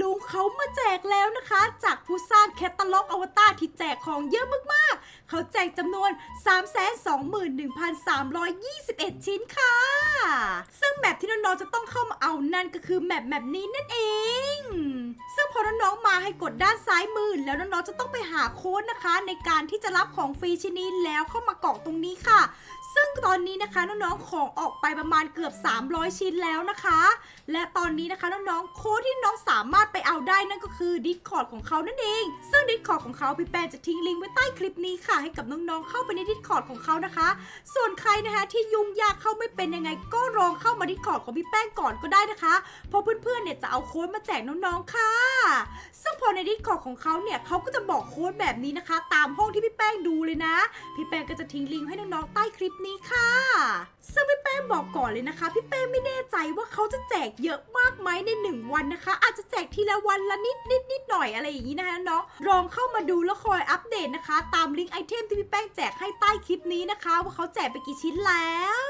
ลุงเขามาแจกแล้วนะคะ จากผู้สร้างแคตตาล็อกอวตารที่แจกของเยอะมากๆ เขาแจกจำนวน 321,321 ชิ้นค่ะ ซึ่งแมปที่น้องๆจะต้องเข้ามาเอานั่นก็คือแมปแมปนี้นั่นเอง องๆมาให้กดด้านซ้ายมือ แล้วน้องๆจะต้องไปหาโค้ดนะคะ ในการที่จะรับของฟรีชิ้นนี้แล้วเข้ามากรอกตรงนี้ค่ะ ซึ่งตอนนี้นะคะน้องๆของออกไปประมาณเกือบ 300 ชิ้นแล้วนะคะ และตอนนี้นะคะน้องๆโค้ดที่น้องสามารถไปเอาได้นั่นก็คือ Discord ของเขานั่นเอง ซึ่ง Discord ของเขาพี่แป้งจะทิ้งลิงก์ไว้ใต้คลิปนี้ค่ะ ให้กับน้องๆเข้าไปใน Discord ของเขานะคะ ส่วนใครนะคะที่ยุ่งยากเข้าไม่เป็นยังไง ก็ลองเข้ามา Discord ของพี่แป้งก่อนก็ได้นะคะเพราะเพื่อนๆเนี่ยจะเอาโค้ดมาแจกน้องๆค่ะซึ่งพอใน Discord ของเขาเนี่ยเขาก็จะบอกโค้ดแบบนี้นะคะ ตามห้องที่พี่แป้งดูเลยนะ พี่แป้งก็จะทิ้งลิงก์ให้น้องๆใต้คลิปนี้ค่ะ ซึ่งพี่แป้งบอกก่อนเลยนะคะ พี่แป้งไม่แน่ใจว่าเขาจะแจกเยอะมากไหมในหนึ่งวันนะคะ อาจจะแจกทีละวันละนิดนิดนิดหน่อยอะไรอย่างนี้นะคะน้องลองเข้ามาดูแล้วคอยอัปเดตนะคะ ตามลิงก์ไอเทมที่พี่แป้งแจกให้ใต้คลิปนี้นะคะ ว่าเขาแจกไปกี่ชิ้นแล้ว